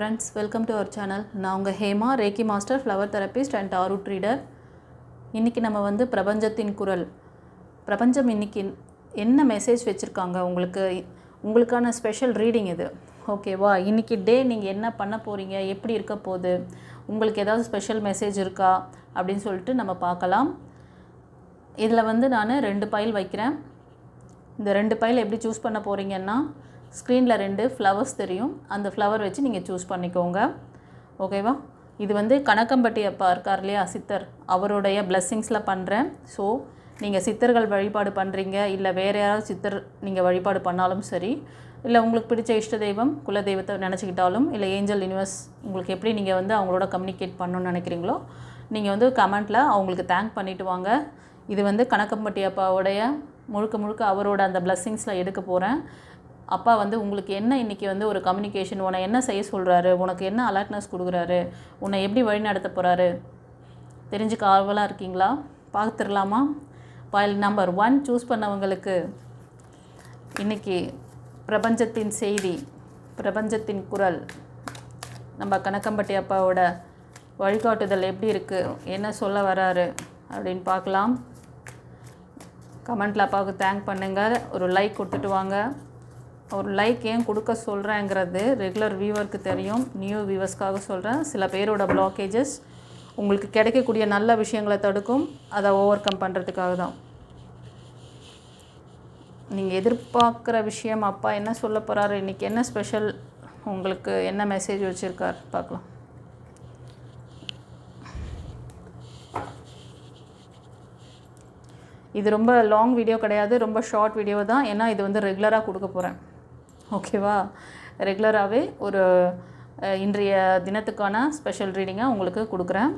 Friends welcome to our channel நான் உங்கள் Hema reiki master flower therapist and tarot reader இன்றைக்கி நம்ம வந்து பிரபஞ்சத்தின் குரல். பிரபஞ்சம் இன்றைக்கி என்ன மெசேஜ் வச்சுருக்காங்க? உங்களுக்கு உங்களுக்கான ஸ்பெஷல் ரீடிங் இது. ஓகேவா இன்றைக்கி டே நீங்கள் என்ன பண்ண போகிறீங்க எப்படி இருக்க போகுது? உங்களுக்கு ஏதாவது ஸ்பெஷல் மெசேஜ் இருக்கா? அப்படின்னு சொல்லிட்டு நம்ம பார்க்கலாம். இதில் வந்து நான் ரெண்டு பைல் வைக்கிறேன். இந்த ரெண்டு பைல் எப்படி சூஸ் பண்ண போகிறீங்கன்னா ஸ்க்ரீனில் ரெண்டு ஃப்ளவர்ஸ் தெரியும். அந்த ஃப்ளவர் வச்சு நீங்கள் சூஸ் பண்ணிக்கோங்க. ஓகேவா இது வந்து கணக்கம்பட்டி அப்பா இருக்கார் இல்லையா சித்தர்? அவருடைய பிளெஸ்ஸிங்ஸில் பண்ணுறேன் ஸோ நீங்கள் சித்தர்கள் வழிபாடு பண்ணுறீங்க இல்லை வேறு யாராவது சித்தர் நீங்கள் வழிபாடு பண்ணாலும் சரி இல்லை உங்களுக்கு பிடிச்ச இஷ்ட தெய்வம் குல தெய்வத்தை நினச்சிக்கிட்டாலும் இல்லை ஏஞ்சல் யூனிவர்ஸ் உங்களுக்கு எப்படி நீங்கள் வந்து அவங்களோட கம்யூனிகேட் பண்ணணும்னு நினைக்கிறீங்களோ நீங்கள் வந்து கமெண்ட்டில் அவங்களுக்கு தேங்க் பண்ணிவிட்டு வாங்க. இது வந்து கணக்கம்பட்டி அப்பாவுடைய முழுக்க முழுக்க அவரோட அந்த பிளஸ்ஸிங்ஸில் எடுக்க போகிறேன் அப்பா வந்து உங்களுக்கு என்ன இன்றைக்கி வந்து ஒரு கம்யூனிகேஷன் உன்னை என்ன செய்ய சொல்கிறாரு உனக்கு என்ன அலர்ட்னஸ் கொடுக்குறாரு? உன்னை எப்படி வழி நடத்த போகிறாரு தெரிஞ்சுக்க ஆர்வலாக இருக்கீங்களா? பார்த்துடலாமா? பாயில் நம்பர் ஒன் சூஸ் பண்ணவங்களுக்கு இன்றைக்கி பிரபஞ்சத்தின் செய்தி பிரபஞ்சத்தின் குரல் நம்ம கணக்கம்பட்டி அப்பாவோட வழிகாட்டுதல் எப்படி இருக்குது என்ன சொல்ல வராரு? அப்படின்னு பார்க்கலாம். கமெண்ட்டில் அப்பாவுக்கு தேங்க் பண்ணுங்கள் ஒரு லைக் கொடுத்துட்டு வாங்க. ஒரு லைக் ஏன் கொடுக்க சொல்கிறேங்கிறது ரெகுலர் வியூவருக்கு தெரியும். நியூ வியூவர்ஸ்க்காக சொல்கிறேன் சில பேரோட பிளாக்கேஜஸ் உங்களுக்கு கிடைக்கக்கூடிய நல்ல விஷயங்களை தடுக்கும். அதை ஓவர் கம் பண்ணுறதுக்காக தான். நீங்கள் எதிர்பார்க்குற விஷயம் அப்பா என்ன சொல்ல போகிறாரு இன்றைக்கி என்ன ஸ்பெஷல் உங்களுக்கு என்ன மெசேஜ் வச்சுருக்கார்? பார்க்கலாம். இது ரொம்ப லாங் வீடியோ கிடையாது. ரொம்ப ஷார்ட் வீடியோ தான். ஏன்னா இது வந்து ரெகுலராக கொடுக்க போகிறேன் ஓகேவா? ரெகுலராகவே ஒரு இன்றைய தினத்துக்கான ஸ்பெஷல் ரீடிங்காக உங்களுக்கு கொடுக்குறேன்.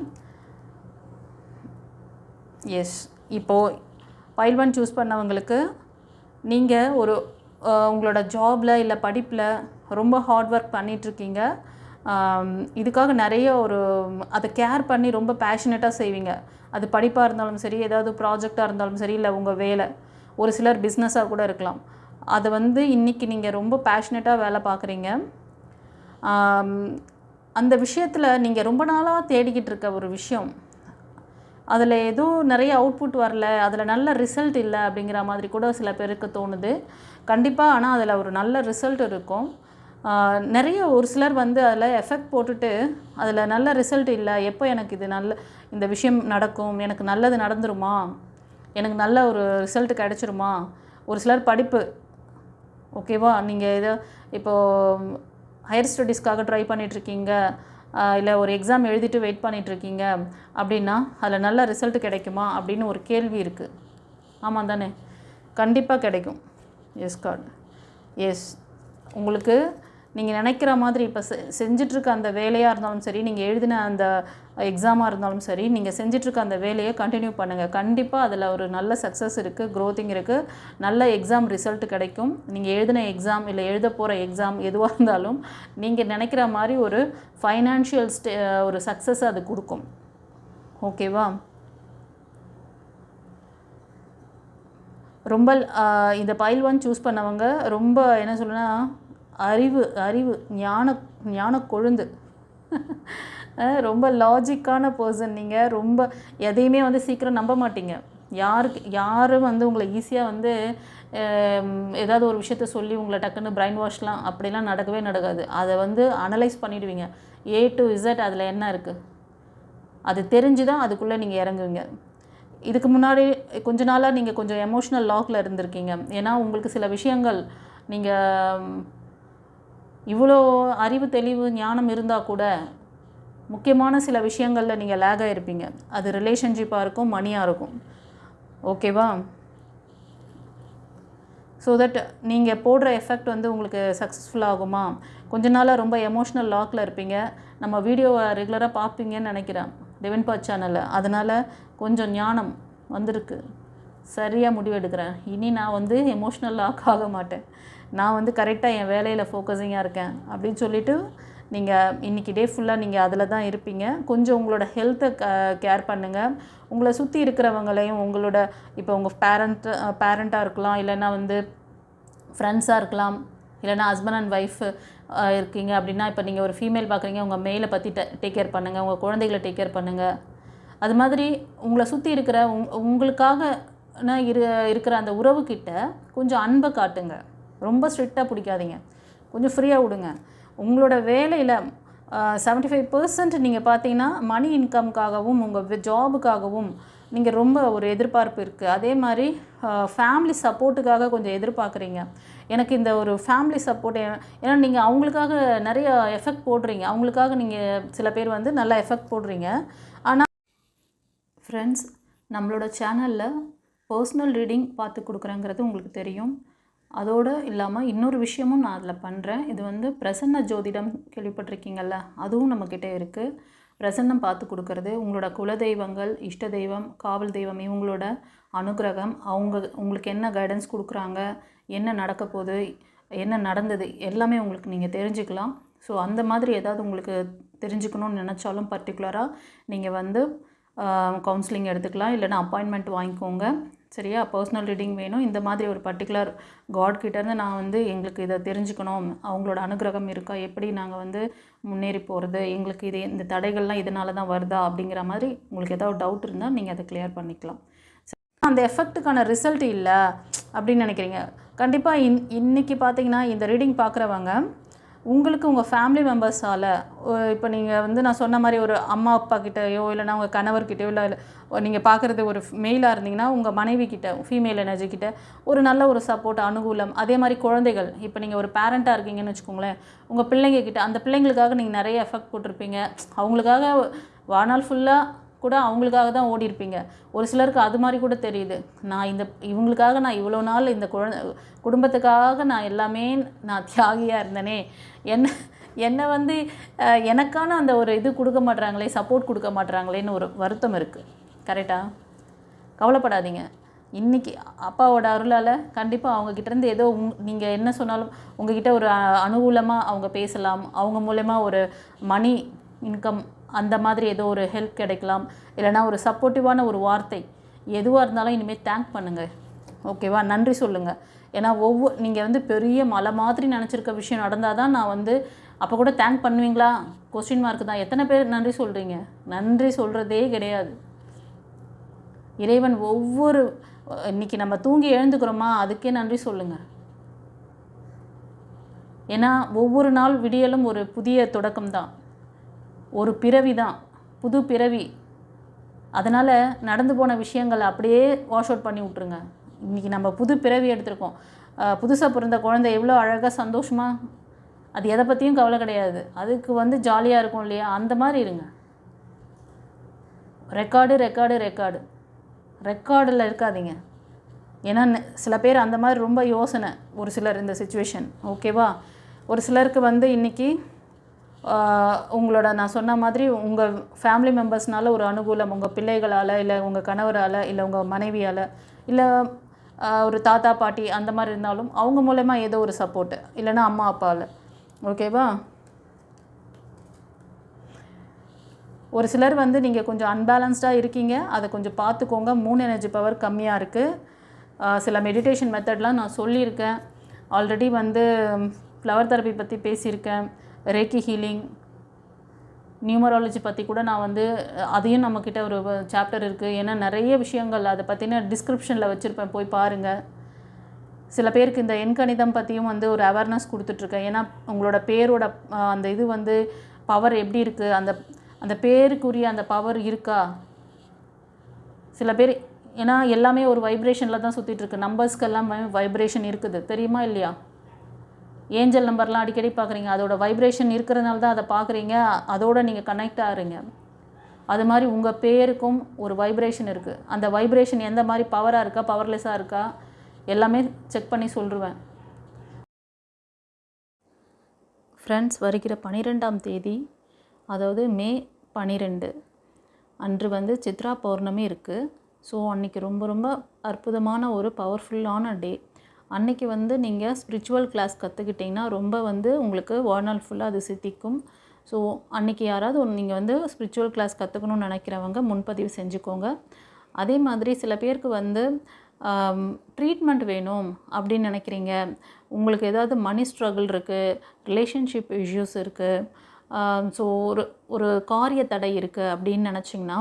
எஸ் இப்போது பைல் ஒன் சூஸ் பண்ணவங்களுக்கு நீங்கள் ஒரு உங்களோட ஜாபில் இல்லை படிப்பில் ரொம்ப ஹார்ட் ஒர்க் பண்ணிகிட்ருக்கீங்க இதுக்காக நிறைய ஒரு அதை கேர் பண்ணி ரொம்ப பேஷனேட்டாக செய்வீங்க. அது படிப்பாக இருந்தாலும் சரி ஏதாவது ப்ராஜெக்டாக இருந்தாலும் சரி இல்லை உங்கள் வேலை. ஒரு சிலர் பிஸ்னஸாக கூட இருக்கலாம். அதை வந்து இன்றைக்கி நீங்கள் ரொம்ப பேஷனேட்டாக வேலை பார்க்குறீங்க. அந்த விஷயத்தில் நீங்கள் ரொம்ப நாளாக தேடிக்கிட்டு இருக்க ஒரு விஷயம். அதில் எதுவும் நிறைய அவுட்புட் வரல அதில் நல்ல ரிசல்ட் இல்லை அப்படிங்கிற மாதிரி கூட சில பேருக்கு தோணுது. கண்டிப்பாக ஆனால் அதில் ஒரு நல்ல ரிசல்ட் இருக்கும். நிறைய ஒரு சிலர் வந்து அதில் எஃபெக்ட் போட்டுட்டு அதில் நல்ல ரிசல்ட் இல்லை எப்போ எனக்கு இது நல்ல இந்த விஷயம் நடக்கும் எனக்கு நல்லது நடந்துருமா? எனக்கு நல்ல ஒரு ரிசல்ட் கிடச்சிருமா? ஒரு சிலர் படிப்பு ஓகேவா? நீங்கள் ஏதோ இப்போது ஹையர் ஸ்டடீஸ்க்காக ட்ரை பண்ணிகிட்ருக்கீங்க இல்லை ஒரு எக்ஸாம் எழுதிட்டு வெயிட் பண்ணிகிட்ருக்கீங்க அப்படின்னா அதில் நல்ல ரிசல்ட் கிடைக்குமா அப்படின்னு ஒரு கேள்வி இருக்குது ஆமாம் தானே? கண்டிப்பாக கிடைக்கும். எஸ் கார்டு எஸ் உங்களுக்கு நீங்கள் நினைக்கிற மாதிரி இப்போ செ செஞ்சிட்ருக்க அந்த வேலையாக இருந்தாலும் சரி நீங்கள் எழுதின அந்த எக்ஸாமாக இருந்தாலும் சரி நீங்கள் செஞ்சிட்ருக்க அந்த வேலையை கண்டினியூ பண்ணுங்கள் கண்டிப்பாக அதில் ஒரு நல்ல சக்ஸஸ் இருக்குது க்ரோத்திங் இருக்குது நல்ல எக்ஸாம் ரிசல்ட் கிடைக்கும். நீங்கள் எழுதின எக்ஸாம் இல்லை எழுத போகிற எக்ஸாம் எதுவாக இருந்தாலும் நீங்கள் நினைக்கிற மாதிரி ஒரு ஃபைனான்ஷியல் ஸ்டே ஒரு சக்ஸஸ் அது கொடுக்கும். ஓகேவா ரொம்ப இந்த பைல் ஒன் சூஸ் பண்ணவங்க ரொம்ப என்ன சொல்லுன்னா அறிவு அறிவு ஞான ஞான கொழுந்து. ரொம்ப லாஜிக்கான பர்சன் நீங்கள் ரொம்ப எதையுமே வந்து சீக்கிரம் நம்ப மாட்டீங்க. யாருக்கு யாரும் வந்து உங்களை ஈஸியாக வந்து ஏதாவது ஒரு விஷயத்த சொல்லி உங்களை டக்குன்னு பிரைன் வாஷ்லாம் அப்படிலாம் நடக்கவே நடக்காது. அதை வந்து அனலைஸ் பண்ணிவிடுவீங்க ஏ டு இசட் அதில் என்ன இருக்குது அது தெரிஞ்சு தான் அதுக்குள்ளே நீங்கள் இறங்குவீங்க. இதுக்கு முன்னாடி கொஞ்ச நாளாக நீங்கள் கொஞ்சம் எமோஷ்னல் லாக்கில் இருந்திருக்கீங்க. ஏன்னா உங்களுக்கு சில விஷயங்கள் நீங்கள் இவ்வளோ அறிவு தெளிவு ஞானம் இருந்தால் கூட முக்கியமான சில விஷயங்களில் நீங்கள் லேகாக இருப்பீங்க அது ரிலேஷன்ஷிப்பாக இருக்கும் மணியாக இருக்கும். ஓகேவா ஸோ தட் நீங்கள் போடுற எஃபெக்ட் வந்து உங்களுக்கு சக்ஸஸ்ஃபுல் ஆகுமா? கொஞ்ச நாளாக ரொம்ப எமோஷ்னல் லாக்கில் இருப்பீங்க. நம்ம வீடியோவை ரெகுலராக பார்ப்பீங்கன்னு நினைக்கிறேன். டெவன்பா சேனலில் அதனால் கொஞ்சம் ஞானம் வந்திருக்கு. சரியாக முடிவெடுக்கிறேன். இனி நான் வந்து எமோஷ்னல் லாக் ஆக மாட்டேன். நான் வந்து கரெக்டாக என் வேலையில் ஃபோக்கஸிங்காக இருக்கேன் அப்படின்னு சொல்லிவிட்டு நீங்கள் இன்றைக்கி டே ஃபுல்லாக நீங்கள் அதில் தான் இருப்பீங்க. கொஞ்சம் உங்களோட ஹெல்த்தை க கேர் பண்ணுங்கள் உங்களை சுற்றி இருக்கிறவங்களையும் உங்களோட இப்போ உங்கள் பேரண்ட் பேரண்ட்டாக இருக்கலாம் இல்லைன்னா வந்து ஃப்ரெண்ட்ஸாக இருக்கலாம் இல்லைன்னா ஹஸ்பண்ட் அண்ட் ஒய்ஃபு இருக்கீங்க அப்படின்னா இப்போ நீங்கள் ஒரு ஃபீமேல் பார்க்குறீங்க உங்கள் மேலை பற்றி டேக் கேர் பண்ணுங்கள் உங்கள் குழந்தைகளை டேக் கேர் பண்ணுங்கள் அது மாதிரி உங்களை சுற்றி இருக்கிற உங் உங்களுக்காக நான் இரு இருக்கிற அந்த உறவுக்கிட்ட கொஞ்சம் அன்பை காட்டுங்க. ரொம்ப ஸ்ட்ரிக்டாக பிடிக்காதீங்க. கொஞ்சம் ஃப்ரீயாக விடுங்க. உங்களோட வேலையில் செவன்ட்டி ஃபைவ் பர்சன்ட் நீங்கள் பார்த்தீங்கன்னா மணி இன்கம்க்காகவும் உங்கள் ஜாபுக்காகவும் நீங்கள் ரொம்ப ஒரு எதிர்பார்ப்பு இருக்குது அதே மாதிரி ஃபேமிலி சப்போர்ட்டுக்காக கொஞ்சம் எதிர்பார்க்குறீங்க. எனக்கு இந்த ஒரு ஃபேமிலி சப்போர்ட் ஏன்னா நீங்கள் அவங்களுக்காக நிறைய எஃபெக்ட் போடுறீங்க. அவங்களுக்காக நீங்கள் சில பேர் வந்து நல்லா எஃபெக்ட் போடுறீங்க. ஆனால் ஃப்ரெண்ட்ஸ் நம்மளோட சேனலில் பர்சனல் ரீடிங் பார்த்து கொடுக்குறேங்கிறது உங்களுக்கு தெரியும். அதோடு இல்லாமல் இன்னொரு விஷயமும் நான் அதில் பண்ணுறேன் இது வந்து பிரசன்ன ஜோதிடம் கேள்விப்பட்டிருக்கீங்கள்ல அதுவும் நம்மக்கிட்ட இருக்குது பிரசன்னம் பார்த்து கொடுக்கறது உங்களோட குலதெய்வங்கள் இஷ்ட தெய்வம் காவல் தெய்வம் இவங்களோட அனுகிரகம் அவங்க உங்களுக்கு என்ன கைடன்ஸ் கொடுக்குறாங்க என்ன நடக்க போகுது என்ன நடந்தது எல்லாமே உங்களுக்கு நீங்கள் தெரிஞ்சுக்கலாம். ஸோ அந்த மாதிரி ஏதாவது உங்களுக்கு தெரிஞ்சுக்கணும்னு நினச்சாலும் பர்டிகுலராக நீங்கள் வந்து கவுன்சிலிங் எடுத்துக்கலாம். இல்லைன்னா அப்பாயின்மெண்ட் வாங்கிக்கோங்க. சரியா பர்சனல் ரீடிங் வேணும். இந்த மாதிரி ஒரு பர்டிகுலர் காட் கிட்டேருந்து நான் வந்து எங்களுக்கு இதை தெரிஞ்சுக்கணும். அவங்களோட அனுகிரகம் இருக்கா? எப்படி நாங்கள் வந்து முன்னேறி போகிறது எங்களுக்கு இது இந்த தடைகள்லாம் இதனால தான் வருதா? அப்படிங்கிற மாதிரி உங்களுக்கு ஏதாவது டவுட் இருந்தால் நீங்கள் அதை கிளியர் பண்ணிக்கலாம். அந்த எஃபெக்ட்டுக்கான ரிசல்ட் இல்லை அப்படின்னு நினைக்கிறீங்க. கண்டிப்பாக இன் இன்றைக்கி பார்த்தீங்கன்னா இந்த ரீடிங் பார்க்குறவங்க உங்களுக்கு உங்கள் ஃபேமிலி மெம்பர்ஸால் இப்போ நீங்கள் வந்து நான் சொன்ன மாதிரி ஒரு அம்மா அப்பா கிட்டேயோ இல்லைனா உங்கள் கணவர்கிட்டயோ இல்லை நீங்கள் பார்க்குறது ஒரு மெயிலாக இருந்தீங்கன்னா உங்கள் மனைவி கிட்ட ஃபீமேல் எனர்ஜி கிட்ட ஒரு நல்ல ஒரு சப்போர்ட் அனுகூலம் அதே மாதிரி குழந்தைகள். இப்போ நீங்கள் ஒரு பேரண்ட்டாக இருக்கீங்கன்னு வச்சுக்கோங்களேன் உங்கள் பிள்ளைங்க கிட்ட அந்த பிள்ளைங்களுக்காக நீங்கள் நிறைய எஃபெக்ட் போட்டிருப்பீங்க. அவங்களுக்காக வாழ்நாள் ஃபுல்லாக கூட அவங்களுக்காக தான் ஓடி இருப்பீங்க ஒரு சிலருக்கு அது மாதிரி கூட தெரியுது. நான் இந்த இவங்களுக்காக நான் இவ்வளோ நாள் இந்த குழந்தை குடும்பத்துக்காக நான் எல்லாமே நான் தியாகியாக இருந்தேனே. என்ன என்னை வந்து எனக்கான அந்த ஒரு இது கொடுக்க மாட்றாங்களே சப்போர்ட் கொடுக்க மாட்றாங்களேன்னு ஒரு வருத்தம் இருக்குது கரெக்டாக கவலைப்படாதீங்க. இன்றைக்கி அப்பாவோட அருளால் கண்டிப்பாக அவங்கக்கிட்டேருந்து ஏதோ உங் நீங்கள் என்ன சொன்னாலும் உங்ககிட்ட ஒரு அனுகூலமாக அவங்க பேசலாம். அவங்க மூலயமா ஒரு மணி இன்கம் அந்த மாதிரி ஏதோ ஒரு ஹெல்ப் கிடைக்கலாம். இல்லைனா ஒரு சப்போர்ட்டிவான ஒரு வார்த்தை எதுவாக இருந்தாலும் இனிமேல் தேங்க் பண்ணுங்கள் ஓகேவா நன்றி சொல்லுங்கள் ஏன்னா ஒவ்வொரு நீங்கள் வந்து பெரிய மலை மாதிரி நினச்சிருக்க விஷயம் நடந்தால் தான் நான் வந்து அப்போ கூட தேங்க் பண்ணுவீங்களா? கொஸ்டின் மார்க் தான். எத்தனை பேர் நன்றி சொல்கிறீங்க நன்றி சொல்கிறதே கிடையாது. இறைவன் ஒவ்வொரு இன்னைக்கு நம்ம தூங்கி எழுந்துக்கிறோமா? அதுக்கே நன்றி சொல்லுங்கள் ஏன்னா ஒவ்வொரு நாள் விடியலும் ஒரு புதிய தொடக்கம் தான் ஒரு பிறவி தான் புது பிறவி. அதனால் நடந்து போன விஷயங்களை அப்படியே வாஷ் அவுட் பண்ணி விட்ருங்க இன்றைக்கி நம்ம புது பிறவி எடுத்திருக்கோம். புதுசாக பிறந்த குழந்தை எவ்வளோ அழகாக சந்தோஷமாக அது எதை பற்றியும் கவலை கிடையாது. அதுக்கு வந்து ஜாலியாக இருக்கும் இல்லையா? அந்த மாதிரி இருங்க. ரெக்கார்டு ரெக்கார்டு ரெக்கார்டு ரெக்கார்டில் இருக்காதீங்க. ஏன்னா சில பேர் அந்த மாதிரி ரொம்ப யோசனை. ஒரு சிலர் இந்த சுச்சுவேஷன் ஓகேவா ஒரு சிலருக்கு வந்து இன்றைக்கி உங்களோட நான் சொன்ன மாதிரி உங்கள் ஃபேமிலி மெம்பர்ஸ்னால ஒரு அனுகூலம் உங்கள் பிள்ளைகளால் இல்லை உங்கள் கணவரால் இல்லை உங்கள் மனைவியால் இல்லை ஒரு தாத்தா பாட்டி அந்த மாதிரி இருந்தாலும் அவங்க மூலயமா ஏதோ ஒரு சப்போர்ட்டு இல்லைன்னா அம்மா அப்பாவில் ஓகேவா ஒரு சிலர் வந்து நீங்கள் கொஞ்சம் அன்பேலன்ஸ்டாக இருக்கீங்க. அதை கொஞ்சம் பார்த்துக்கோங்க. மூன் எனர்ஜி பவர் கம்மியாக இருக்குது சில மெடிடேஷன் மெத்தட்லாம் நான் சொல்லியிருக்கேன். ஆல்ரெடி வந்து ஃப்ளவர் தெரப்பி பற்றி பேசியிருக்கேன். ரேக்கி ஹீலிங் நியூமராலஜி பற்றி கூட நான் வந்து அதையும் நம்மக்கிட்ட ஒரு சாப்டர் இருக்குது ஏன்னா நிறைய விஷயங்கள் அதை பற்றின டிஸ்கிரிப்ஷனில் வச்சுருப்பேன். போய் பாருங்கள் சில பேருக்கு இந்த எண்கணிதம் பற்றியும் வந்து ஒரு அவேர்னஸ் கொடுத்துட்ருக்கேன். ஏன்னா உங்களோட பேரோட அந்த இது வந்து பவர் எப்படி இருக்குது அந்த அந்த பேருக்குரிய அந்த பவர் இருக்கா? சில பேர் ஏன்னா எல்லாமே ஒரு வைப்ரேஷனில் தான் சுற்றிட்டுருக்கு நம்பர்ஸ்க்கு எல்லாமே வைப்ரேஷன் இருக்குது. தெரியுமா இல்லையா? ஏஞ்சல் நம்பர்லாம் அடிக்கடி பார்க்குறீங்க. அதோட வைப்ரேஷன் இருக்கிறதுனால தான் அதை பார்க்குறீங்க. அதோடு நீங்கள் கனெக்ட் ஆகிறீங்க. அது மாதிரி உங்கள் பேருக்கும் ஒரு வைப்ரேஷன் இருக்குது அந்த வைப்ரேஷன் எந்த மாதிரி பவராக இருக்கா பவர்லெஸ்ஸாக இருக்கா எல்லாமே செக் பண்ணி சொல்லுவேன். ஃப்ரெண்ட்ஸ் வருகிற பன்னிரெண்டாம் தேதி அதாவது மே பனிரெண்டு. அன்று வந்து சித்ரா பௌர்ணமி இருக்குது ஸோ அன்றைக்கி ரொம்ப ரொம்ப அற்புதமான ஒரு பவர்ஃபுல்லான டே அன்னைக்கு வந்து நீங்கள் ஸ்பிரிச்சுவல் கிளாஸ் கற்றுக்கிட்டிங்கன்னா ரொம்ப வந்து உங்களுக்கு வாழ்நாள் ஃபுல்லாக அது சித்திக்கும். ஸோ அன்றைக்கி யாராவது ஒன்று நீங்கள் வந்து ஸ்பிரிச்சுவல் கிளாஸ் கற்றுக்கணும்னு நினைக்கிறவங்க முன்பதிவு செஞ்சுக்கோங்க. அதே மாதிரி சில பேருக்கு வந்து ட்ரீட்மெண்ட் வேணும் அப்படின்னு நினைக்கிறீங்க. உங்களுக்கு ஏதாவது மணி ஸ்ட்ரகிள் இருக்குது ரிலேஷன்ஷிப் இஷ்யூஸ் இருக்குது ஸோ ஒரு ஒரு காரிய தடை இருக்குது அப்படின்னு நினச்சிங்கன்னா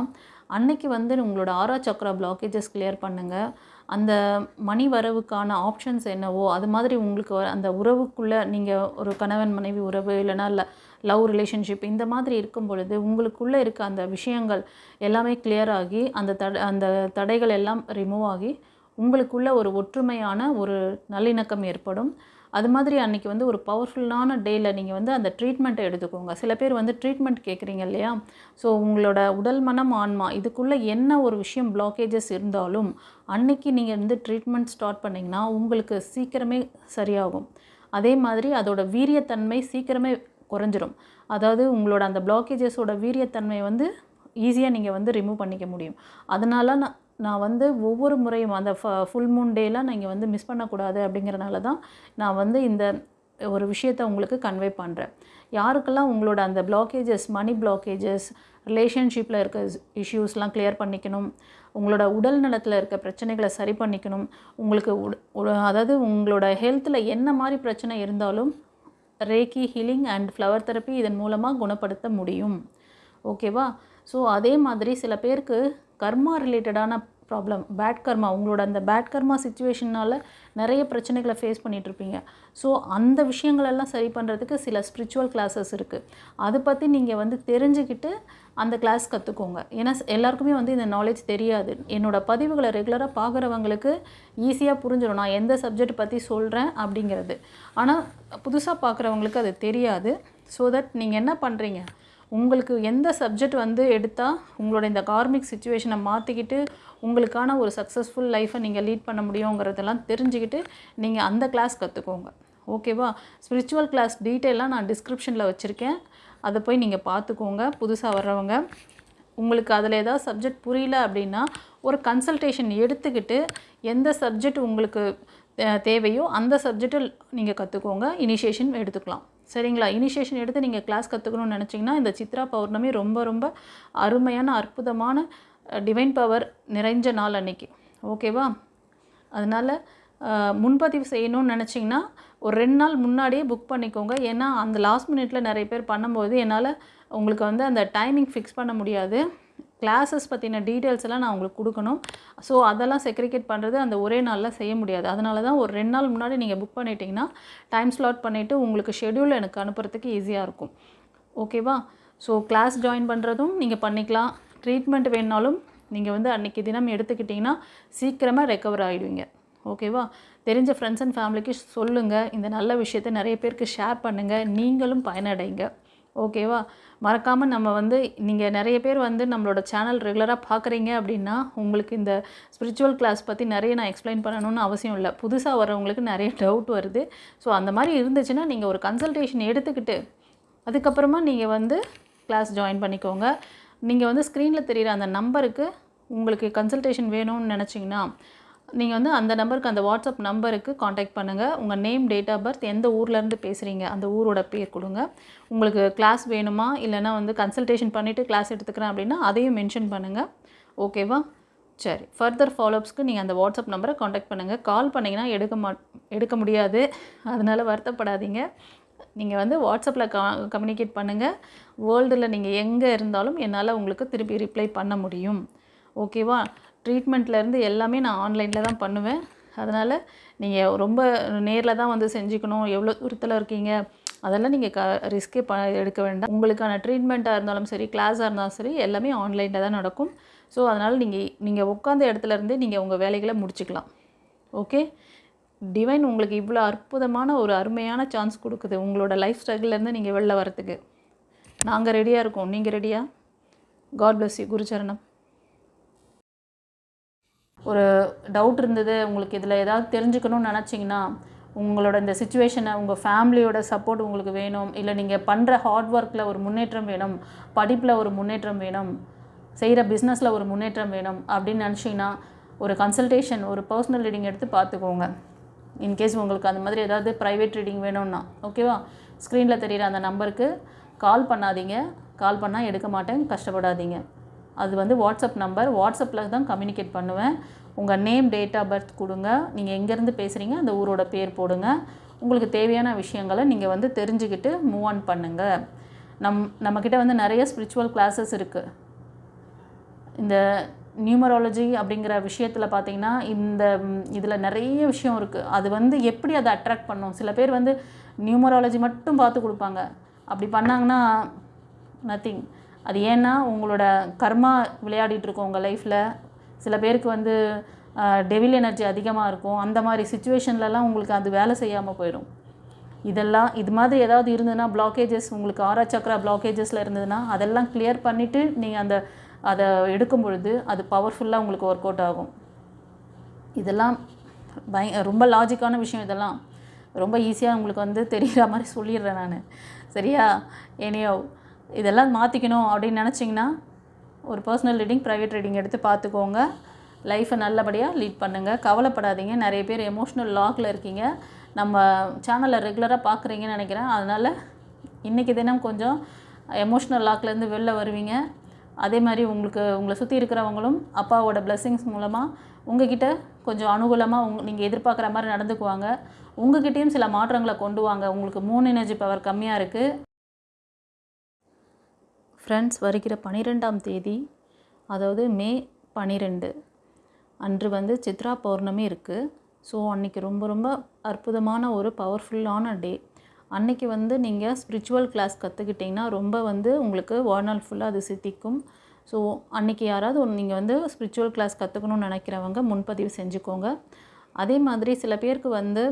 அன்னைக்கு வந்து உங்களோட ஆரா சக்கரா பிளாக்கேஜஸ் கிளியர் பண்ணுங்கள் அந்த மணி வரவுக்கான ஆப்ஷன்ஸ் என்னவோ அது மாதிரி உங்களுக்கு அந்த உறவுக்குள்ளே நீங்கள் ஒரு கணவன் மனைவி உறவு இல்லைன்னா ல லவ் ரிலேஷன்ஷிப் இந்த மாதிரி இருக்கும் பொழுது உங்களுக்குள்ளே இருக்க அந்த விஷயங்கள் எல்லாமே கிளியர் ஆகி அந்த தட அந்த தடைகள் எல்லாம் ரிமூவ் ஆகி உங்களுக்குள்ள ஒரு ஒற்றுமையான ஒரு நல்லிணக்கம் ஏற்படும். அது மாதிரி அன்றைக்கி வந்து ஒரு பவர்ஃபுல்லான டேயில் நீங்கள் வந்து அந்த ட்ரீட்மெண்ட்டை எடுத்துக்கோங்க. சில பேர் வந்து ட்ரீட்மெண்ட் கேட்குறீங்க இல்லையா? ஸோ உங்களோட உடல் மனம் ஆன்மா இதுக்குள்ளே என்ன ஒரு விஷயம் பிளாக்கேஜஸ் இருந்தாலும் அன்னைக்கு நீங்கள் வந்து ட்ரீட்மெண்ட் ஸ்டார்ட் பண்ணிங்கன்னா உங்களுக்கு சீக்கிரமே சரியாகும். அதே மாதிரி அதோட வீரியத்தன்மை சீக்கிரமே குறைஞ்சிரும். அதாவது உங்களோட அந்த பிளாக்கேஜஸோட வீரியத்தன்மை வந்து ஈஸியாக நீங்கள் வந்து ரிமூவ் பண்ணிக்க முடியும். அதனால நான் நான் வந்து ஒவ்வொரு முறையும் அந்த ஃபுல் மூன் டேலாம் நீங்கள் வந்து மிஸ் பண்ணக்கூடாது அப்படிங்கிறனால தான் நான் வந்து இந்த ஒரு விஷயத்தை உங்களுக்கு கன்வே பண்ணுறேன் யாருக்கெல்லாம் உங்களோட அந்த பிளாக்கேஜஸ் மணி பிளாக்கேஜஸ் ரிலேஷன்ஷிப்பில் இருக்க இஷ்யூஸ்லாம் கிளியர் பண்ணிக்கணும் உங்களோட உடல் நலத்தில் இருக்க பிரச்சனைகளை சரி பண்ணிக்கணும் உங்களுக்கு உட- அதாவது உங்களோட ஹெல்த்தில் என்ன மாதிரி பிரச்சனை இருந்தாலும் reiki healing and flower therapy இதன் மூலமாக குணப்படுத்த முடியும். ஓகேவா ஸோ அதே மாதிரி சில பேருக்கு கர்மா ரிலேட்டடான ப்ராப்ளம் பேட் கர்மா உங்களோட அந்த பேட் கர்மா சுச்சுவேஷனால் நிறைய பிரச்சனைகளை ஃபேஸ் பண்ணிகிட்ருப்பீங்க ஸோ அந்த விஷயங்களெல்லாம் சரி பண்ணுறதுக்கு சில ஸ்பிரிச்சுவல் கிளாஸஸ் இருக்குது அதை பற்றி நீங்கள் வந்து தெரிஞ்சுக்கிட்டு அந்த கிளாஸ் கற்றுக்கோங்க ஏன்னா எல்லாருக்குமே வந்து இந்த நாலேஜ் தெரியாது. என்னோடய பதிவுகளை ரெகுலராக பார்க்குறவங்களுக்கு ஈஸியாக புரிஞ்சிடும் நான் எந்த சப்ஜெக்ட் பற்றி சொல்கிறேன் அப்படிங்கிறது. ஆனால் புதுசாக பார்க்குறவங்களுக்கு அது தெரியாது. ஸோ தட் நீங்கள் என்ன பண்ணுறீங்க உங்களுக்கு எந்த சப்ஜெக்ட் வந்து எடுத்தால் உங்களோட இந்த கார்மிக் சுச்சுவேஷனை மாற்றிக்கிட்டு உங்களுக்கான ஒரு சக்ஸஸ்ஃபுல் லைஃப்பை நீங்கள் லீட் பண்ண முடியுங்கிறதெல்லாம் தெரிஞ்சுக்கிட்டு நீங்கள் அந்த கிளாஸ் கற்றுக்கோங்க ஓகேவா ஸ்பிரிச்சுவல் கிளாஸ் டீட்டெயிலாக நான் டிஸ்கிரிப்ஷனில் வச்சுருக்கேன். அதை போய் நீங்கள் பார்த்துக்கோங்க புதுசாக வர்றவங்க. உங்களுக்கு அதில் ஏதாவது சப்ஜெக்ட் புரியல அப்படின்னா ஒரு கன்சல்டேஷன் எடுத்துக்கிட்டு எந்த சப்ஜெக்ட் உங்களுக்கு தே- தேவையோ அந்த சப்ஜெக்டில் நீங்கள் கற்றுக்கோங்க இனிஷியேஷன் எடுத்துக்கலாம். சரிங்களா? இனிஷியேஷன் எடுத்து நீங்கள் கிளாஸ் கற்றுக்கணும்னு நினச்சிங்கன்னா இந்த சித்ரா பௌர்ணமி ரொம்ப ரொம்ப அருமையான அற்புதமான டிவைன் பவர் நிறைஞ்ச நாள் அன்னைக்கு. ஓகேவா அதனால் முன்பதிவு செய்யணும்னு நினச்சிங்கன்னா ஒரு ரெண்டு நாள் முன்னாடியே புக் பண்ணிக்கோங்க. ஏன்னா அந்த லாஸ்ட் மினிட்ல நிறைய பேர் பண்ணும்போது என்னால் உங்களுக்கு வந்து அந்த டைமிங் ஃபிக்ஸ் பண்ண முடியாது. கிளாஸஸ் பற்றின டீட்டெயில்ஸ் எல்லாம் நான் உங்களுக்கு கொடுக்கணும். ஸோ அதெல்லாம் செக்ரிகேட் பண்ணுறது அந்த ஒரே நாளில் செய்ய முடியாது. அதனால தான் ஒரு ரெண்டு நாள் முன்னாடி நீங்கள் புக் பண்ணிட்டீங்கன்னா டைம் ஸ்லாட் பண்ணிவிட்டு உங்களுக்கு ஷெடியூல் எனக்கு அனுப்புறதுக்கு ஈஸியாக இருக்கும். ஓகேவா ஸோ கிளாஸ் ஜாயின் பண்ணுறதும் நீங்கள் பண்ணிக்கலாம். ட்ரீட்மெண்ட் வேணுனாலும் நீங்கள் வந்து அன்றைக்கி தினம் எடுத்துக்கிட்டிங்கன்னா சீக்கிரமாக ரெக்கவர் ஆகிடுவீங்க ஓகேவா தெரிஞ்ச ஃப்ரெண்ட்ஸ் அண்ட் ஃபேமிலிக்கு சொல்லுங்கள் இந்த நல்ல விஷயத்தை நிறைய பேருக்கு ஷேர் பண்ணுங்கள் நீங்களும் பயனடைங்க. ஓகேவா? மறக்காமல் நம்ம வந்து நீங்கள் நிறைய பேர் வந்து நம்மளோட சேனல் ரெகுலராக பார்க்குறீங்க அப்படின்னா உங்களுக்கு இந்த ஸ்பிரிச்சுவல் கிளாஸ் பற்றி நிறைய நான் எக்ஸ்பிளைன் பண்ணணும்னு அவசியம் இல்லை. புதுசாக வரவங்களுக்கு நிறைய டவுட் வருது. ஸோ அந்த மாதிரி இருந்துச்சுன்னா நீங்கள் ஒரு கன்சல்டேஷன் எடுத்துக்கிட்டு அதுக்கப்புறமா நீங்கள் வந்து கிளாஸ் ஜாயின் பண்ணிக்கோங்க. நீங்கள் வந்து ஸ்க்ரீனில் தெரிகிற அந்த நம்பருக்கு உங்களுக்கு கன்சல்டேஷன் வேணும்னு நினச்சிங்கன்னா நீங்கள் வந்து அந்த நம்பருக்கு அந்த வாட்ஸ்அப் நம்பருக்கு காண்டாக்ட் பண்ணுங்கள் உங்கள் நேம் டேட் ஆஃப் பர்த் எந்த ஊர்லேருந்து பேசுகிறீங்க அந்த ஊரோட பேர் கொடுங்க. உங்களுக்கு கிளாஸ் வேணுமா இல்லைன்னா வந்து கன்சல்டேஷன் பண்ணிவிட்டு கிளாஸ் எடுத்துக்கிறேன் அப்படின்னா அதையும் மென்ஷன் பண்ணுங்கள் ஓகேவா சரி. ஃபர்தர் ஃபாலோஅப்ஸ்க்கு நீங்கள் அந்த வாட்ஸ்அப் நம்பரை காண்டாக்ட் பண்ணுங்கள் கால் பண்ணிங்கன்னா எடுக்க மா எடுக்க முடியாது. அதனால் வருத்தப்படாதீங்க. நீங்கள் வந்து வாட்ஸ்அப்பில் க கம்யூனிகேட் பண்ணுங்கள் வேர்ல்டில் நீங்கள் எங்கே இருந்தாலும் என்னால் உங்களுக்கு திருப்பி ரிப்ளை பண்ண முடியும். ஓகேவா ட்ரீட்மெண்ட்லேருந்து எல்லாமே நான் ஆன்லைனில் தான் பண்ணுவேன். அதனால் நீங்கள் ரொம்ப நேரில் தான் வந்து செஞ்சுக்கணும். எவ்வளோ தூரத்தில் இருக்கீங்க? அதெல்லாம் நீங்கள் க ரிஸ்க்கே ப எடுக்க வேண்டாம். உங்களுக்கான ட்ரீட்மெண்ட்டாக இருந்தாலும் சரி கிளாஸாக இருந்தாலும் சரி எல்லாமே ஆன்லைனில் தான் நடக்கும். ஸோ அதனால் நீங்கள் நீங்கள் உட்காந்த இடத்துலருந்தே நீங்கள் உங்கள் வேலைகளை முடிச்சுக்கலாம். ஓகே டிவைன் உங்களுக்கு இவ்வளோ அற்புதமான ஒரு அருமையான சான்ஸ் கொடுக்குது. உங்களோட லைஃப் ஸ்ட்ரகிள்லேருந்து நீங்கள் வெளில வரத்துக்கு நாங்கள் ரெடியாக இருக்கோம். நீங்கள் ரெடியாக காட் பிளஸ் யூ குருச்சரணம் ஒரு டவுட் இருந்தது உங்களுக்கு இதில் ஏதாவது தெரிஞ்சுக்கணும்னு நினச்சிங்கன்னா உங்களோட இந்த சுச்சுவேஷனை உங்கள் ஃபேமிலியோட சப்போர்ட் உங்களுக்கு வேணும். இல்லை நீங்கள் பண்ணுற ஹார்ட் ஒர்க்கில் ஒரு முன்னேற்றம் வேணும். படிப்பில் ஒரு முன்னேற்றம் வேணும். செய்கிற பிஸ்னஸில் ஒரு முன்னேற்றம் வேணும். அப்படின்னு நினச்சிங்கன்னா ஒரு கன்சல்டேஷன் ஒரு பர்சனல் ரீடிங் எடுத்து பார்த்துக்கோங்க. இன்கேஸ் உங்களுக்கு அந்த மாதிரி ஏதாவது ப்ரைவேட் ரீடிங் வேணும்னா ஓகேவா ஸ்க்ரீனில் தெரியிற அந்த நம்பருக்கு கால் பண்ணாதீங்க. கால் பண்ணால் எடுக்க மாட்டேன். கஷ்டப்படாதீங்க. அது வந்து வாட்ஸ்அப் நம்பர். வாட்ஸ்அப்பில் தான் கம்யூனிகேட் பண்ணுவேன். உங்கள் நேம் டேட் ஆஃப் பர்த் கொடுங்க. நீங்கள் எங்கேருந்து பேசுகிறீங்க அந்த ஊரோட பேர் போடுங்க. உங்களுக்கு தேவையான விஷயங்களை நீங்கள் வந்து தெரிஞ்சுக்கிட்டு மூவ் ஆன் பண்ணுங்கள் நம் நம்மக்கிட்ட வந்து நிறைய ஸ்பிரிச்சுவல் கிளாஸஸ் இருக்குது இந்த நியூமராலஜி அப்படிங்கிற விஷயத்தில் பார்த்தீங்கன்னா இந்த இதில் நிறைய விஷயம் இருக்குது அது வந்து எப்படி அதை அட்ராக்ட் பண்ணும்? சில பேர் வந்து நியூமராலஜி மட்டும் பார்த்து கொடுப்பாங்க. அப்படி பண்ணாங்கன்னா நத்திங் அது ஏன்னா உங்களோட கர்மா விளையாடிட்டுருக்கும் உங்கள் லைஃப்பில் சில பேருக்கு வந்து டெவில் எனர்ஜி அதிகமாக இருக்கும். அந்த மாதிரி சுச்சுவேஷன்லலாம் உங்களுக்கு அது வேலை செய்யாமல் போயிடும். இதெல்லாம் இது மாதிரி ஏதாவது இருந்ததுன்னா பிளாக்கேஜஸ் உங்களுக்கு ஆரா சக்கரா பிளாக்கேஜஸில் இருந்ததுன்னா அதெல்லாம் கிளியர் பண்ணிவிட்டு நீங்கள் அந்த அதை எடுக்கும் பொழுது அது பவர்ஃபுல்லாக உங்களுக்கு ஒர்க் அவுட் ஆகும். இதெல்லாம் பய ரொம்ப லாஜிக்கான விஷயம் இதெல்லாம். ரொம்ப ஈஸியாக உங்களுக்கு வந்து தெரிகிற மாதிரி சொல்லிடுறேன் நான். சரியா? எனியோ இதெல்லாம் மாற்றிக்கணும் அப்படின்னு நினச்சிங்கன்னா ஒரு பர்சனல் ரீடிங் ப்ரைவேட் ரீடிங் எடுத்து பார்த்துக்கோங்க. லைஃப்பை நல்லபடியாக லீட் பண்ணுங்கள் கவலைப்படாதீங்க. நிறைய பேர் எமோஷ்னல் லாக்கில் இருக்கீங்க. நம்ம சேனலை ரெகுலராக பார்க்குறீங்கன்னு நினைக்கிறேன். அதனால் இன்றைக்கி தினம் கொஞ்சம் எமோஷ்னல் லாக்லேருந்து வெளில வருவீங்க. அதே மாதிரி உங்களுக்கு உங்களை சுற்றி இருக்கிறவங்களும் அப்பாவோட பிளெஸ்ஸிங்ஸ் மூலமாக உங்ககிட்ட கொஞ்சம் அனுகூலமாக உங் நீங்கள் எதிர்பார்க்குற மாதிரி நடந்துக்குவாங்க. உங்ககிட்டேயும் சில மாற்றங்களை கொண்டு வாங்க. உங்களுக்கு மூணு எனர்ஜி பவர் கம்மியாக இருக்குது ஃப்ரெண்ட்ஸ் வருகிற பன்னிரெண்டாம் தேதி அதாவது மே பன்னிரெண்டு அன்று வந்து சித்ரா பௌர்ணமி இருக்குது ஸோ அன்றைக்கி ரொம்ப ரொம்ப அற்புதமான ஒரு பவர்ஃபுல்லான டே அன்னைக்கு வந்து நீங்கள் ஸ்பிரிச்சுவல் கிளாஸ் கற்றுக்கிட்டிங்கன்னா ரொம்ப வந்து உங்களுக்கு வாழ்நாள் ஃபுல்லாக அது சித்திக்கும். ஸோ அன்றைக்கி யாராவது ஒன்று நீங்கள் வந்து ஸ்பிரிச்சுவல் கிளாஸ் கற்றுக்கணும்னு நினைக்கிறவங்க முன்பதிவு செஞ்சுக்கோங்க. அதே மாதிரி சில பேருக்கு வந்து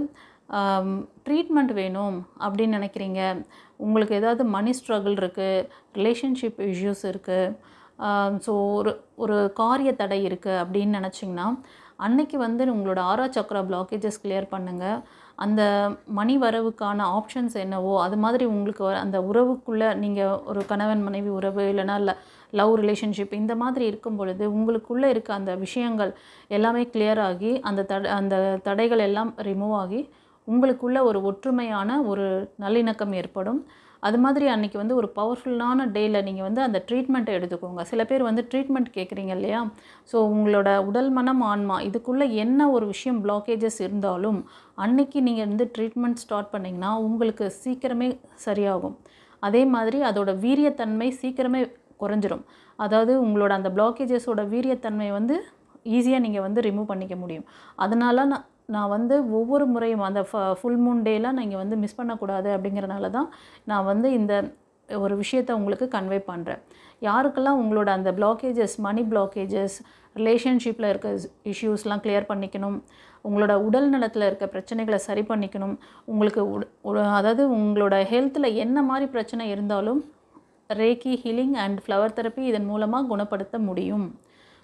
ட்ரீட்மெண்ட் வேணும் அப்படின்னு நினைக்கிறீங்க? உங்களுக்கு ஏதாவது மணி ஸ்ட்ரகிள் இருக்குது ரிலேஷன்ஷிப் இஷ்யூஸ் இருக்குது ஸோ ஒரு ஒரு காரிய தடை இருக்குது அப்படின்னு நினச்சிங்கன்னா அன்னைக்கு வந்து உங்களோட ஆரா சக்கரா பிளாக்கேஜஸ் கிளியர் பண்ணுங்கள் அந்த மணி வரவுக்கான ஆப்ஷன்ஸ் என்னவோ அது மாதிரி உங்களுக்கு அந்த உறவுக்குள்ளே நீங்கள் ஒரு கணவன் மனைவி உறவு இல்லைனா ல லவ் ரிலேஷன்ஷிப் இந்த மாதிரி இருக்கும் பொழுது உங்களுக்குள்ளே இருக்க அந்த விஷயங்கள் எல்லாமே கிளியர் ஆகி அந்த தடை அந்த தடைகள் எல்லாம் ரிமூவ் ஆகி உங்களுக்குள்ள ஒரு ஒற்றுமையான ஒரு நல்லிணக்கம் ஏற்படும். அது மாதிரி அன்றைக்கி வந்து ஒரு பவர்ஃபுல்லான டேயில் நீங்கள் வந்து அந்த ட்ரீட்மெண்ட்டை எடுத்துக்கோங்க. சில பேர் வந்து ட்ரீட்மெண்ட் கேட்குறீங்க இல்லையா? ஸோ உங்களோட உடல் மனம் ஆன்மா இதுக்குள்ளே என்ன ஒரு விஷயம் பிளாக்கேஜஸ் இருந்தாலும் அன்னைக்கு நீங்கள் வந்து ட்ரீட்மெண்ட் ஸ்டார்ட் பண்ணிங்கன்னா உங்களுக்கு சீக்கிரமே சரியாகும். அதே மாதிரி அதோட வீரியத்தன்மை சீக்கிரமே குறைஞ்சிரும். அதாவது உங்களோட அந்த பிளாக்கேஜஸோட வீரியத்தன்மை வந்து ஈஸியாக நீங்கள் வந்து ரிமூவ் பண்ணிக்க முடியும். அதனால நான் நான் வந்து ஒவ்வொரு முறையும் அந்த ஃப ஃபுல் மூன் டேலாம் நீங்கள் வந்து மிஸ் பண்ணக்கூடாது அப்படிங்கிறனால தான் நான் வந்து இந்த ஒரு விஷயத்தை உங்களுக்கு கன்வே பண்ணுறேன் யாருக்கெல்லாம் உங்களோட அந்த பிளாக்கேஜஸ் மணி பிளாக்கேஜஸ் ரிலேஷன்ஷிப்பில் இருக்க இஷ்யூஸ்லாம் கிளியர் பண்ணிக்கணும் உங்களோட உடல் நலத்தில் இருக்க பிரச்சனைகளை சரி பண்ணிக்கணும் உங்களுக்கு உட- அதாவது உங்களோட ஹெல்த்தில் என்ன மாதிரி பிரச்சனை இருந்தாலும் reiki healing and flower therapy இதன் மூலமாக குணப்படுத்த முடியும்.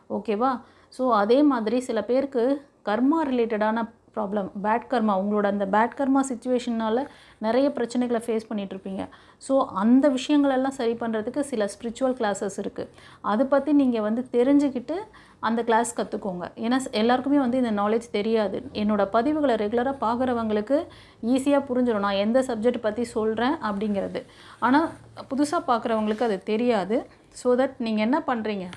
ஓகேவா ஸோ அதே மாதிரி சில பேருக்கு கர்மா ரிலேட்டடான ப்ராப்ளம் பேட் கர்மா உங்களோட அந்த பேட் கர்மா சுச்சுவேஷனால் நிறைய பிரச்சனைகளை ஃபேஸ் பண்ணிகிட்ருப்பீங்க ஸோ அந்த விஷயங்களெல்லாம் சரி பண்ணுறதுக்கு சில ஸ்பிரிச்சுவல் கிளாஸஸ் இருக்குது அதை பற்றி நீங்கள் வந்து தெரிஞ்சுக்கிட்டு அந்த கிளாஸ் கற்றுக்கோங்க ஏன்னா எல்லாருக்குமே வந்து இந்த நாலேஜ் தெரியாது. என்னோடய பதிவுகளை ரெகுலராக பார்க்குறவங்களுக்கு ஈஸியாக புரிஞ்சிடும் நான் எந்த சப்ஜெக்ட் பற்றி சொல்கிறேன் அப்படிங்கிறது. ஆனால் புதுசாக பார்க்குறவங்களுக்கு அது தெரியாது. ஸோ தட் நீங்கள் என்ன பண்ணுறீங்க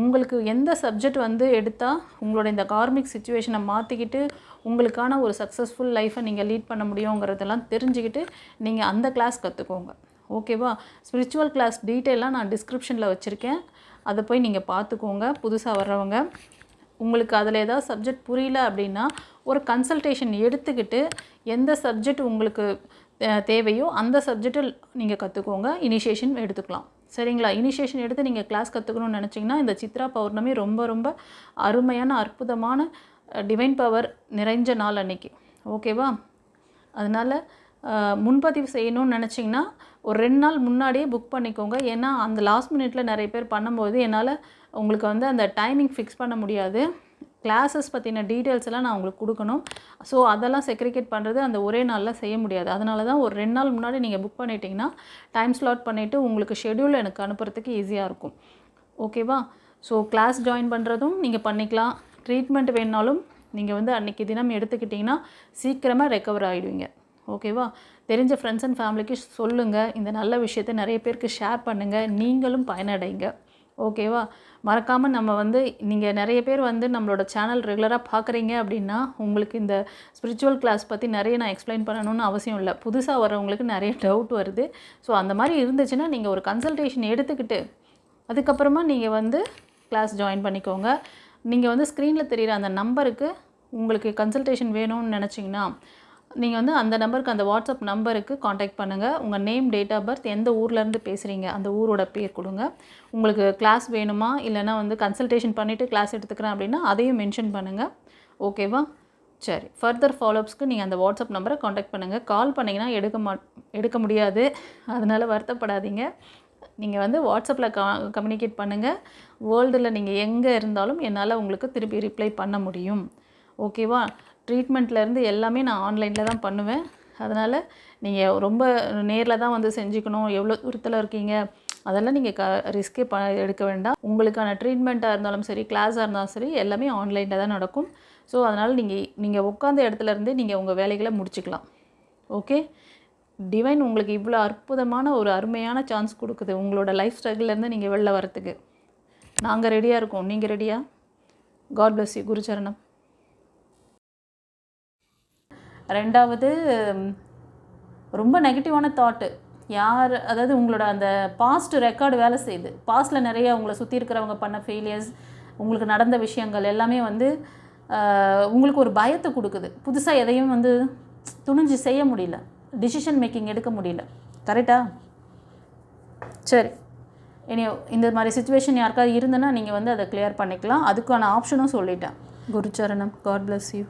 உங்களுக்கு எந்த சப்ஜெக்ட் வந்து எடுத்தால் உங்களோட இந்த கார்மிக் சுச்சுவேஷனை மாற்றிக்கிட்டு உங்களுக்கான ஒரு சக்ஸஸ்ஃபுல் லைஃப்பை நீங்கள் லீட் பண்ண முடியுங்கிறதெல்லாம் தெரிஞ்சுக்கிட்டு நீங்கள் அந்த கிளாஸ் கற்றுக்கோங்க ஓகேவா ஸ்பிரிச்சுவல் கிளாஸ் டீட்டெயிலாக நான் டிஸ்கிரிப்ஷனில் வச்சுருக்கேன். அதை போய் நீங்கள் பார்த்துக்கோங்க புதுசாக வர்றவங்க. உங்களுக்கு அதில் ஏதாவது சப்ஜெக்ட் புரியல அப்படின்னா ஒரு கன்சல்டேஷன் எடுத்துக்கிட்டு எந்த சப்ஜெக்ட் உங்களுக்கு தேவையோ அந்த சப்ஜெக்டில் நீங்கள் கற்றுக்கோங்க இனிஷியேஷன் எடுத்துக்கலாம். சரிங்களா? இனிஷியேஷன் எடுத்து நீங்கள் கிளாஸ் கற்றுக்கணும்னு நினச்சிங்கன்னா இந்த சித்ரா பௌர்ணமி ரொம்ப ரொம்ப அருமையான அற்புதமான டிவைன் பவர் நிறைஞ்ச நாள் அன்னைக்கு. ஓகேவா அதனால் முன்பதிவு செய்யணும்னு நினச்சிங்கன்னா ஒரு ரெண்டு நாள் முன்னாடியே புக் பண்ணிக்கோங்க. ஏன்னா அந்த லாஸ்ட் மினிட்ல நிறைய பேர் பண்ணும்போது என்னால் உங்களுக்கு வந்து அந்த டைமிங் ஃபிக்ஸ் பண்ண முடியாது. கிளாஸஸ் பற்றின டீட்டெயில்ஸ் எல்லாம் நான் உங்களுக்கு கொடுக்கணும். ஸோ அதெல்லாம் செக்ரிகேட் பண்ணுறது அந்த ஒரே நாளில் செய்ய முடியாது. அதனால தான் ஒரு ரெண்டு நாள் முன்னாடி நீங்கள் புக் பண்ணிட்டீங்கன்னா டைம் ஸ்லாட் பண்ணிவிட்டு உங்களுக்கு ஷெட்யூல் எனக்கு அனுப்புறதுக்கு ஈஸியாக இருக்கும். ஓகேவா ஸோ கிளாஸ் ஜாயின் பண்ணுறதும் நீங்கள் பண்ணிக்கலாம். ட்ரீட்மெண்ட் வேணுனாலும் நீங்கள் வந்து அன்றைக்கி தினம் எடுத்துக்கிட்டிங்கன்னா சீக்கிரமாக ரெக்கவர் ஆகிடுவீங்க ஓகேவா தெரிஞ்ச ஃப்ரெண்ட்ஸ் அண்ட் ஃபேமிலிக்கு சொல்லுங்கள் இந்த நல்ல விஷயத்தை நிறைய பேருக்கு ஷேர் பண்ணுங்கள் நீங்களும் பயனடைங்க. ஓகேவா மறக்காமல் நம்ம வந்து நீங்கள் நிறைய பேர் வந்து நம்மளோட சேனல் ரெகுலராக பார்க்குறீங்க அப்படின்னா உங்களுக்கு இந்த ஸ்பிரிச்சுவல் கிளாஸ் பற்றி நிறைய நான் எக்ஸ்பிளைன் பண்ணணும்னு அவசியம் இல்லை. புதுசாக வரவங்களுக்கு நிறைய டவுட் வருது. ஸோ அந்த மாதிரி இருந்துச்சுன்னா நீங்கள் ஒரு கன்சல்டேஷன் எடுத்துக்கிட்டு அதுக்கப்புறமா நீங்கள் வந்து கிளாஸ் ஜாயின் பண்ணிக்கோங்க. நீங்கள் வந்து ஸ்க்ரீனில் தெரிகிற அந்த நம்பருக்கு உங்களுக்கு கன்சல்டேஷன் வேணும்னு நினச்சிங்கன்னா நீங்கள் வந்து அந்த நம்பருக்கு அந்த வாட்ஸ்அப் நம்பருக்கு காண்டாக்ட் பண்ணுங்கள் உங்கள் நேம் டேட் ஆஃப் பர்த் எந்த ஊர்லேருந்து பேசுகிறீங்க அந்த ஊரோட பேர் கொடுங்க. உங்களுக்கு கிளாஸ் வேணுமா? இல்லைன்னா வந்து கன்சல்டேஷன் பண்ணிவிட்டு கிளாஸ் எடுத்துக்கிறேன் அப்படின்னா அதையும் மென்ஷன் பண்ணுங்கள் ஓகேவா சரி. ஃபர்தர் ஃபாலோஅப்ஸ்க்கு நீங்கள் அந்த வாட்ஸ்அப் நம்பரை காண்டாக்ட் பண்ணுங்கள் கால் பண்ணிங்கன்னா எடுக்க மா எடுக்க முடியாது. அதனால் வருத்தப்படாதீங்க. நீங்கள் வந்து வாட்ஸ்அப்பில் கா கம்யூனிகேட் பண்ணுங்கள் வேர்ல்டில் நீங்கள் எங்கே இருந்தாலும் என்னால் உங்களுக்கு திருப்பி ரிப்ளை பண்ண முடியும். ஓகேவா ட்ரீட்மெண்ட்லேருந்து எல்லாமே நான் ஆன்லைனில் தான் பண்ணுவேன். அதனால் நீங்கள் ரொம்ப நேரில் தான் வந்து செஞ்சுக்கணும். எவ்வளோ தூரத்தில் இருக்கீங்க? அதெல்லாம் நீங்கள் க ரிஸ்கே ப எடுக்க வேண்டாம். உங்களுக்கான ட்ரீட்மெண்ட்டாக இருந்தாலும் சரி கிளாஸாக இருந்தாலும் சரி எல்லாமே ஆன்லைனில் தான் நடக்கும். ஸோ அதனால் நீங்கள் நீங்கள் உட்காந்த இடத்துலருந்தே நீங்கள் உங்கள் வேலைகளை முடிச்சுக்கலாம். ஓகே டிவைன் உங்களுக்கு இவ்வளோ அற்புதமான ஒரு அருமையான சான்ஸ் கொடுக்குது. உங்களோட லைஃப் ஸ்ட்ரகிள்லேருந்து நீங்கள் வெளில வரத்துக்கு நாங்கள் ரெடியாக இருக்கோம். நீங்கள் ரெடியா காட் பிளஸ் யூ குருச்சரணம் ரெண்டாவது ரொம்ப நெகட்டிவான தாட்டு யார் அதாவது உங்களோட அந்த பாஸ்ட் ரெக்கார்டு வேலை செய்யுது. பாஸ்ட்டில் நிறைய உங்களை சுற்றி இருக்கிறவங்க பண்ண ஃபெயிலியர்ஸ் உங்களுக்கு நடந்த விஷயங்கள் எல்லாமே வந்து உங்களுக்கு ஒரு பயத்தை கொடுக்குது. புதுசாக எதையும் வந்து துணிஞ்சு செய்ய முடியல. டிசிஷன் மேக்கிங் எடுக்க முடியல. கரெக்டா சரி. இனி இந்த மாதிரி சுச்சுவேஷன் யாருக்காவது இருந்ததுன்னா நீங்கள் வந்து அதை கிளியர் பண்ணிக்கலாம். அதுக்கான ஆப்ஷனும் சொல்லிட்டேன். குருச்சரணம். God bless you